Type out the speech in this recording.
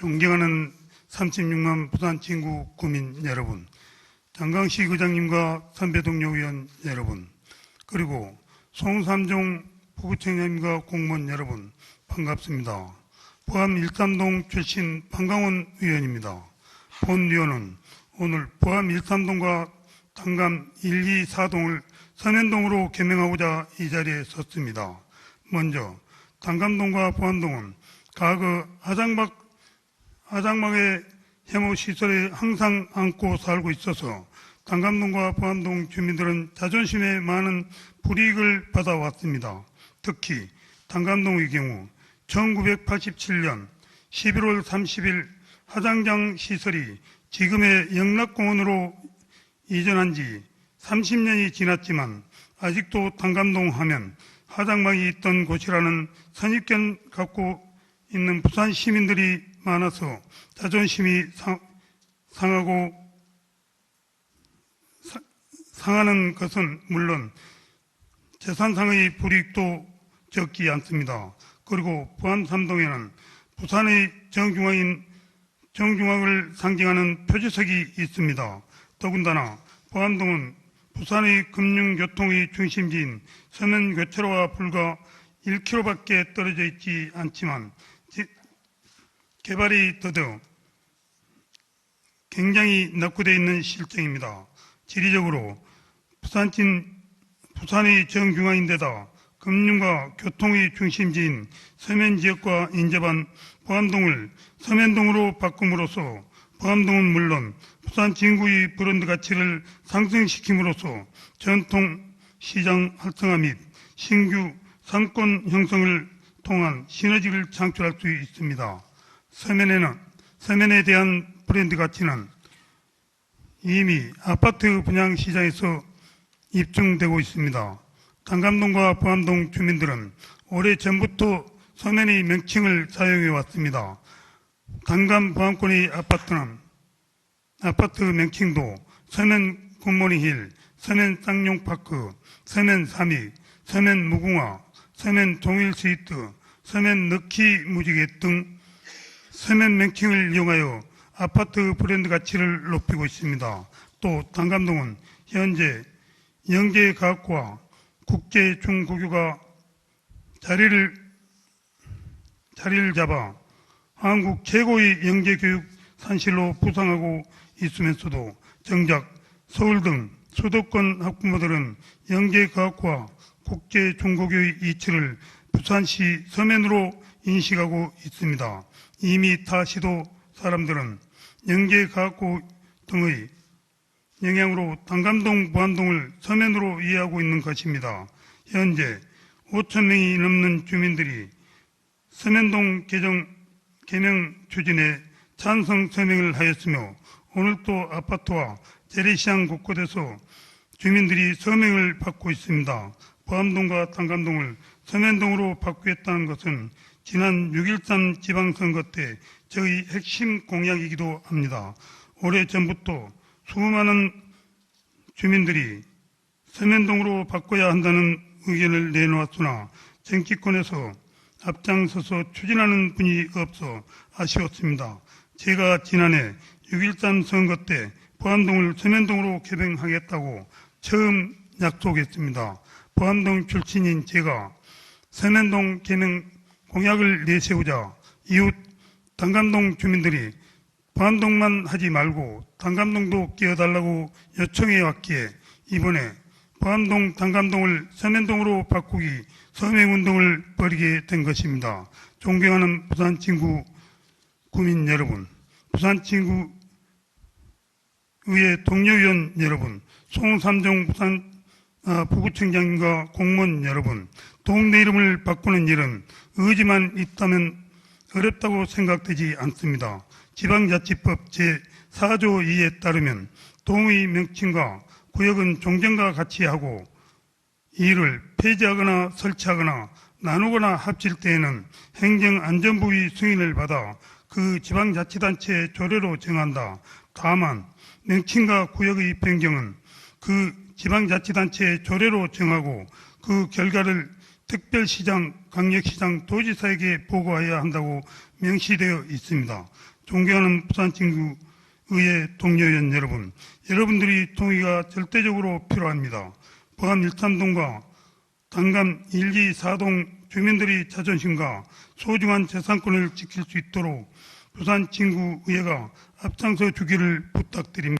존경하는 36만 부산 친구 구민 여러분, 장강시 의장님과 선배 동료 의원 여러분, 그리고 송삼종 부구청장님과 공무원 여러분 반갑습니다. 포함 일삼동 출신 방강원 의원입니다. 본 의원은 오늘 포함 일삼동과 당감 1, 2, 4동을 서면동으로 개명하고자 이 자리에 섰습니다. 먼저 당감동과 보안동은 과거 하장박 하장막의 해무 시설에 항상 안고 살고 있어서 당감동과 보안동 주민들은 자존심에 많은 불이익을 받아왔습니다. 특히 당감동의 경우 1987년 11월 30일 하장장 시설이 지금의 영락공원으로 이전한 지 30년이 지났지만 아직도 당감동 하면 하장막이 있던 곳이라는 선입견 갖고 있는 부산 시민들이 많아서 자존심이 상, 상하고 사- 상하는 것은 물론 재산상의 불이익도 적지 않습니다. 그리고 부안 삼동에는 부산의 정중앙인 정중앙을 상징하는 표지석이 있습니다. 더군다나 보안동은 부산의 금융교통의 중심지인 서면교차로와 불과 1km밖에 떨어져 있지 않지만 지- 개발이 더뎌 굉장히 낙후되어 있는 실정입니다. 지리적으로 부산진 부산의 정중앙인데다 금융과 교통의 중심지인 서면 지역과 인접한 보암동을 서면동으로 바꿈으로써 보암동은 물론 부산 진구의 브랜드 가치를 상승시킴으로써 전통 시장 활성화 및 신규 상권 형성을 통한 시너지를 창출할 수 있습니다. 서면에는 서면에 대한 브랜드 가치는 이미 아파트 분양 시장에서 입증되고 있습니다. 당감동과 보암동 주민들은 오래 전부터 서면의 명칭을 사용해 왔습니다. 당감 보암권의 아파트는 아파트 명칭도 서면 굿모닝 힐, 서면 쌍용파크, 서면 삼익, 서면 무궁화, 서면 동일 스위트, 서면 럭키 무지개 등 서면 명칭을 이용하여 아파트 브랜드 가치를 높이고 있습니다. 또 당감동은 현재 영재과학과 국제 중고교가 자리를 자리를 잡아 한국 최고의 영재 교육 산실로 부상하고 있으면서도 정작 서울 등 수도권 학부모들은 영재 과학과 국제 중고교의 이치를 부산시 서면으로 인식하고 있습니다. 이미 타 시도 사람들은 영재과학고 등의 영향으로 당감동, 보안동을 서면으로 이해하고 있는 것입니다. 현재 5천 명이 넘는 주민들이 서면동 개정 개명 추진에 찬성 서명을 하였으며 오늘 또 아파트와 재래시장 곳곳에서 주민들이 서명을 받고 있습니다. 보암동과 당감동을 서면동으로 바꾸겠다는 것은 지난 6.13 지방선거 때 저희 핵심 공약이기도 합니다. 오래 전부터 수많은 주민들이 서면동으로 바꿔야 한다는 의견을 내놓았으나 정치권에서 앞장서서 추진하는 분이 없어 아쉬웠습니다. 제가 지난해 6.13 선거 때 보안동을 서면동으로 개명하겠다고 처음 약속했습니다. 보안동 출신인 제가 서면동 개명 공약을 내세우자 이웃 당감동 주민들이 보안동만 하지 말고 당감동도 끼어달라고 요청해 왔기에 이번에 보안동 당감동을 서면동으로 바꾸기 서명운동을 벌이게 된 것입니다. 존경하는 부산 친구 구민 여러분, 부산 친구 의회 동료위원 여러분, 송삼종 부산 아, 부구청장님과 공무원 여러분, 동네 이름을 바꾸는 일은 의지만 있다면 어렵다고 생각되지 않습니다. 지방자치법 제4조 2에 따르면 동의 명칭과 구역은 종전과 같이 하고 이를 폐지하거나 설치하거나 나누거나 합칠 때에는 행정안전부의 승인을 받아 그 지방자치단체의 조례로 정한다. 다만 명칭과 구역의 변경은 그 지방자치단체의 조례로 정하고 그 결과를 특별시장, 강력시장, 도지사에게 보고해야 한다고 명시되어 있습니다. 존경하는 부산친구의회 동료위원 여러분, 여러분들이 동의가 절대적으로 필요합니다. 포함 13동과 당감 1, 2, 4동 주민들의 자존심과 소중한 재산권을 지킬 수 있도록 부산친구의회가 앞장서 주기를 부탁드립니다.